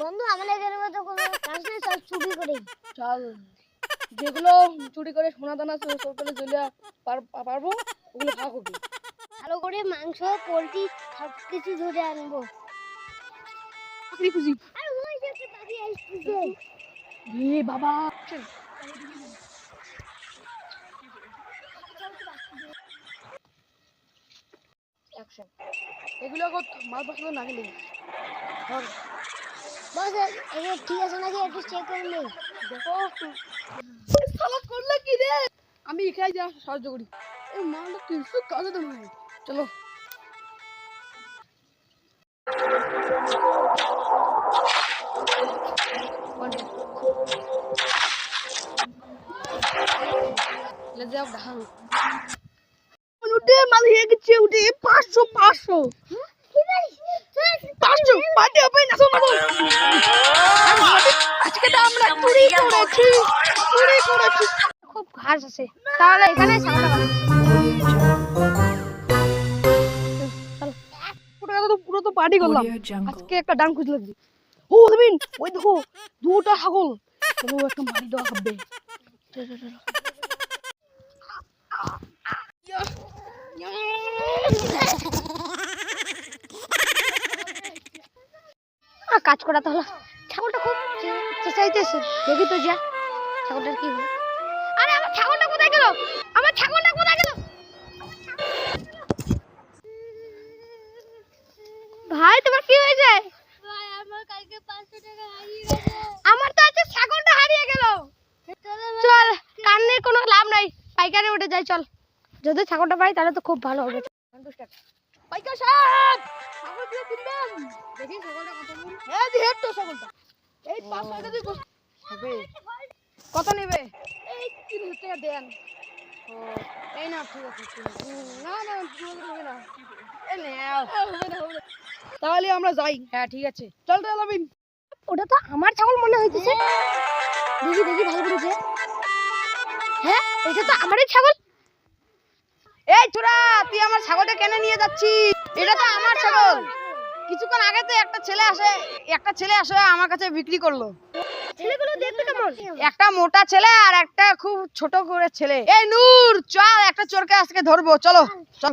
বন্ধু আমাদের গ্রামে তো কোনো কাজ নেই সব চুরি করে। চল। যেগুলো চুরি করে সোনা দানা সব করে জ্বলিয়া পারব ওগুলো ভাগ হবে ভালো করে মাংস পোলট্রি সব কিছু ধরে আনব। খুঁজি আর ওই যে একটা পাখি আসছে এ বাবা। অ্যাকশন এগুলো মাল পছন্দ না গেলে ধর। বস এটা ঠিক আছে নাকি? একটু চেক করে নেই সালা করলে কি রে? আমি এখানে যা সাহায্য করি। এই মালটা তিনশো কাজে চলো। উঠে মাল হয়ে গেছে উঠে পাঁচশো পাঁচশো। ভাই পাঁচশো পাঁচশো। করেছি চুরি করেছি। খুব ঘাস আছে। তাহলে এখানে ছাগলটা পুরো তো পার্টি করলাম। আজকে একটা ডান খুঁজে লাগবে ও দেবিন ওই দেখো দুটা ছাগল। চলো একটা মারি দেওয়া হবে। কাজ করা তাহলে। চে- চেঁচাইতেছে দেখি তো যা ছাগলটার কি হলো আরে আমার ছাগলটা কোথায় গেল? আমার ছাগলটা কোথায় গেল? ভাই তোমার কি হয়েছে? ভাই আমার কালকে 500 টাকা হারিয়ে গেছে আমার তো আজকে ছাগলটা হারিয়ে গেল। চল কান্নের কোনো লাভ নাই। পাইকারে উঠে যাই চল। যদি ছাগলটা পাই তাহলে তো খুব ভালো হবে। পাইকা সাহেব ছাগল দিয়ে কিনবেন? দেখি ছাগলটা কত মূল হ্যাঁ দি হেড তো ছাগলটা। এই পাঁচ হবে কত নেবে? এই তিন হাজার টাকা দেন। ও এই না ঠিক আছে না না দু হাজার হবে না। এ নাও। হবে না হবে তাহলে আমরা যাই। হ্যাঁ ঠিক আছে। চল লাবিন। ওটা তো আমার ছাগল মনে হইতেছে। দেখি দেখি ভালো করে যে হ্যাঁ এটা তো আমারই ছাগল। এই ছোড়া তুই আমার ছাগলটা কেন নিয়ে যাচ্ছিস? এটা তো আমার ছাগল। কিছুক্ষণ আগে তো একটা ছেলে আসে একটা ছেলে আসে আমার কাছে বিক্রি করল। ছেলেগুলো দেখতে কেমন? একটা মোটা ছেলে আর একটা খুব ছোট করে ছেলে। এই নূর চল একটা চোরকে আজকে ধরবো চলো চল.